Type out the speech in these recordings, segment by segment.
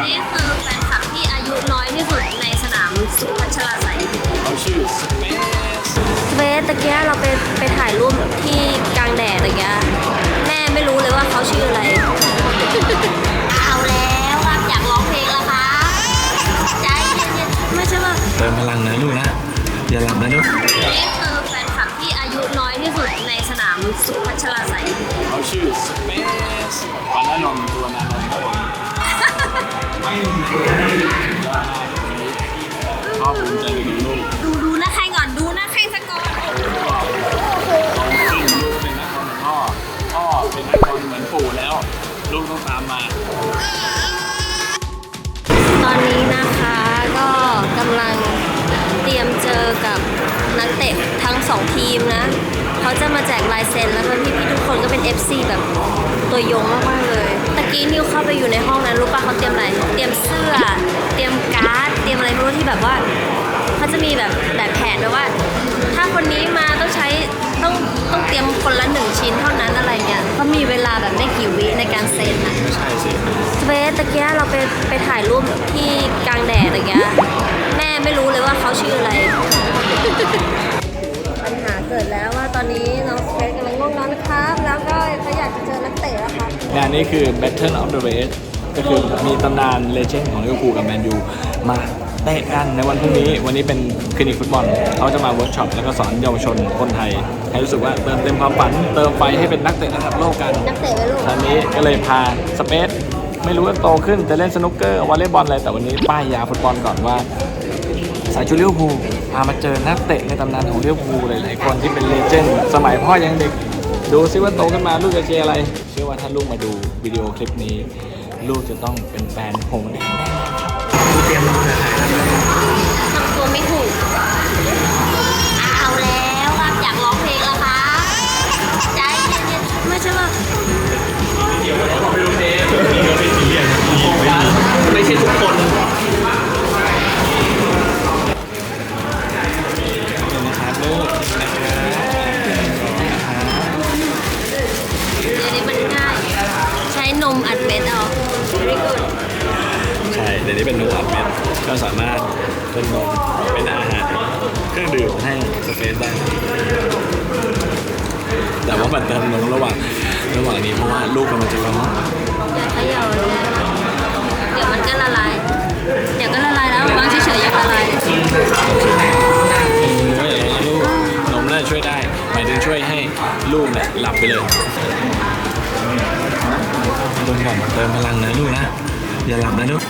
นี่คือแฟนคลับที่อายุน้อยที่สุดในสนามสุพัชราไสยเขาชื่อสเปซเวสตะเกียเราไปไปถ่ายรูปที่กลางแดดตะเกียแม่ไม่รู้เลยว่าเขาชื่ออะไร เอาแล้วครับอยากร้องเพลงแล้วคะใจเย็นๆไม่ใช่ว่าเติมพลังนะลูกนะ อย่าหลับนะลูกนี่คือแฟนคลับที่อายุน้อยที่สุดในสนามสุพัชราไสยเขาชื่อสเปซปานนนท์ตัวนา นนท์ครับผมพ่อภูมิใจในลูก อยู่ในห้องนั้นรู้ป่ะเขาเตรียมอะไร เตรียมเสื้อ เตรียมการ์ด เตรียมอะไรไม่รู้ที่แบบว่าเขาจะมีแบบแบบแผนไว้ว่า ถ้าคนนี้มาต้องใช้ต้องต้องเตรียมคนละหนึ่งชิ้นเท่านั้นอะไรเงี้ยก็มีเวลาแบบไม่กี่วิในการเซ็นอะใช่สิเวสตะเกียเราไปไปถ่ายรูปที่กลางแดดตะเกียแม่ไม่รู้เลยว่าเขาชื่ออะไรปัญหา เกิดแล้วว่าตอนนี้น้องสเปซกำลังง่วงนอนนะครับ แล้วก็เขาอยากจะเจอนักเตะแล้วครับงานนี้คือ Battle of the Race ก็คือมีตำนานเลเจนด์ของลิเวอร์พูลกับแมนยูมาเตะกันในวันพรุ่งนี้วันนี้เป็นคลินิกฟุตบอล เขาจะมาเวิร์กช็อปแล้วก็สอนเยาวชนคนไทย ให้รู้สึกว่าเติมเต็มความฝัน เติมไฟให้เป็นนักเตะระดับโลกกันนักเตะไว้ลูกตอนนี้ก็เลยพาสเปซไม่รู้ว่าโตขึ้นจะเล่นสนุกเกอร์วอลเลย์บอลอะไรแต่วันนี้ป้ายยาฟุตบอลก่อนว่า สายชูลิเวอร์พูพามาเจอนักเตะในตำนานของลิเวอร์พูหลายๆคนที่เป็นเลเจนด์สมัยพ่อยังเด็ก ดูซิว่าโตขึ้นมาลูกจะเชียร์อะไร เชื่อว่าถ้าลูกมาดูวิดีโอคลิปนี้ ลูกจะต้องเป็นแฟนผมแน่ๆเตรียมมาเลยทำตัวไม่ถูกเอาแล้วอยากร้องเพลงแล้วครับใจเย็นๆไม่ใช่ว่าไม่ใช่ทุกคนนะครับ ก็สามารถเป็นนมเป็นอาหารเครื่องดื่มให้สเปซได้ แต่ว่ามันเติมนมระหว่างระหว่างนี้เพราะว่าลูกกำลังจะร้องอย่าเขย่าเลยเดี๋ยวมันก็ละลาย เดี๋ยวก็ละลายแล้ววางเฉยๆยังละลายไม่อย่างนั้นลูกนมน่าจะช่วยได้หมายถึงช่วยให้ลูกเนี่ยหลับไปเลยเติมก่อนเติมพลังนะลูกนะ อย่าหลับนะลูก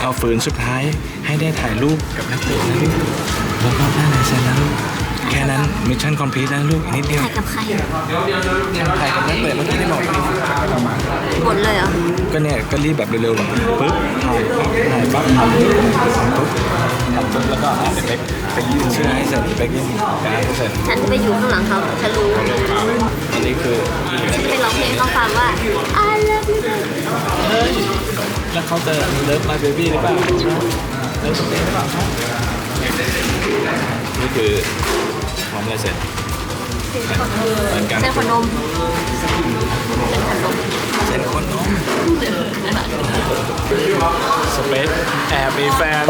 เอาฝืนสุดท้ายให้ได้ถ่ายรูปกับนักเตะนะลูกแล้วก็ได้ลายเซ็นนะลูกแค่นั้นมิชชั่นคอมพลีทนะลูกอีกนิดเดียวถ่ายกับใครถ่ายกับนักเตะเมื่อกี้ที่บอกหมดเลยเหรอก็เนี่ยก็รีบแบบเร็วๆแบบปึ๊บถ่ายปั๊บถ่ายปั๊บทำปุ๊บทำปุ๊บแล้วก็อ่านเป๊กไปยื่นชื่อให้เสร็จเป๊กยื่นการดให้เสร็จฉันจะไปอยู่ข้างหลังเขาฉันรู้อันนี้คือฉันจะไปร้องเพลงให้เขาฟังว่า I love you เฮ้ย แล้วเขาจะเลิฟมาเบบี้หรือเปล่าเลิฟเบบี้หรือเปล่าครับนี่คือพร้อมลายเสร็จเหมือนกันเส้นขนมเส้นคนน้องสเปซแอบมีแฟน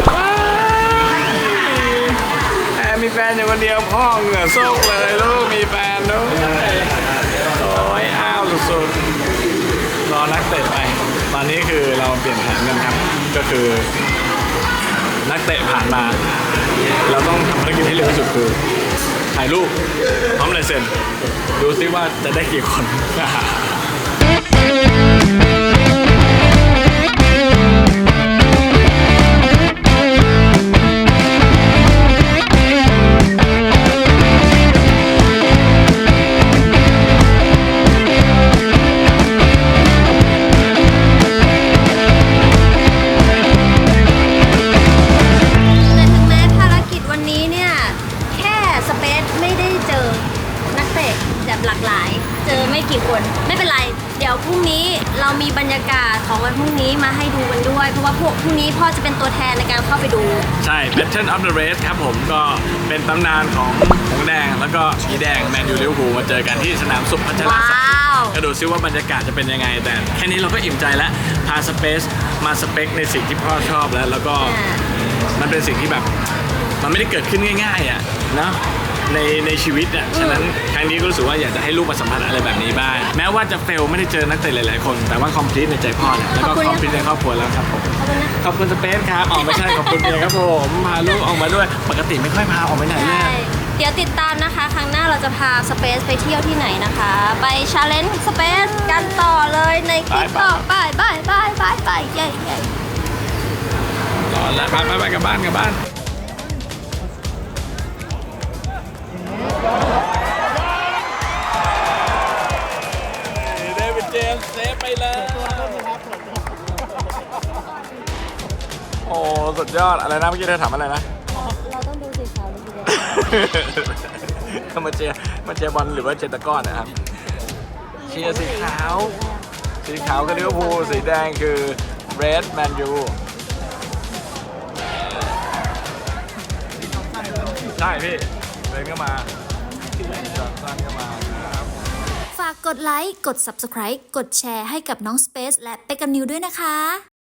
แอบมีแฟนอยู่คนเดียวพ่อเหงื่อโซกเลยลูกมีแฟนด้วย ก็คือ นักเตะผ่านมา เราต้องทำภารกิจให้เร็วที่สุดคือถ่ายรูปพร้อมลายเซ็นดูซิว่าจะได้กี่คน รุ่งนี้เรามีบรรยากาศของวันพรุ่งนี้มาให้ดูกันด้วย เพราะว่าพวกพรุ่งนี้พ่อจะเป็นตัวแทนในการเข้าไปดู ใช่ Battle of the Race ครับผมก็เป็นตำนานของหงแดง แล้วก็สีแดงแมนยูลิเวอร์พูลมาเจอกันที่สนามสุพัชรศักดิ์ว้าว ก็ดูซิว่าบรรยากาศจะเป็นยังไง แต่แค่นี้เราก็อิ่มใจแล้วพาสเปซมาสเปคในสิ่งที่พ่อชอบแล้ว แล้วก็ มันเป็นสิ่งที่แบบ มันไม่ได้เกิดขึ้นง่ายๆอะนะ ในในชีวิตอะฉะนั้นครั้งนี้ก็รู้สึกว่าอยากจะให้ลูกมาสัมผัสอะไรแบบนี้บ้างแม้ว่าจะเฟลไม่ได้เจอนักเตะหลายๆคน แต่ว่าคอมพลีทในใจพ่อแหละแล้วก็คอมพลีทในครอบครัวแล้วครับผมขอบคุณนะขอบคุณสเปซครับอ๋อไม่ใช่ขอบคุณเมียครับผมพาลูกออกมาด้วยปกติไม่ค่อยพาออกไปไหนเลยใช่เดี๋ยวติดตามนะคะ ครั้งหน้าเราจะพาสเปซไปเที่ยวที่ไหนนะคะ ไปชาเลนจ์สเปซกันต่อเลยในคลิปต่อไปบายบายบายบายเย้เย้รอแล้วไปไปไปกลับบ้านกลับบ้าน เดวิดเจมส์เซฟไปเลย โอ้ สุดยอด อะไรนะเมื่อกี้เธอถามอะไรนะ เราต้องดูสีขาวดูสีแดงมาเจอมาเจอบอลหรือว่าเจตะกร้อนนะครับ เชียร์สีขาว สีขาวก็ลิเวอร์พูลสีแดงคือ Red Man U ใช่พี่เดินเข้ามา ฝากกดไลค์ กด Subscribe กดแชร์ให้กับน้อง Space และเป็กกันนิวด้วยนะคะ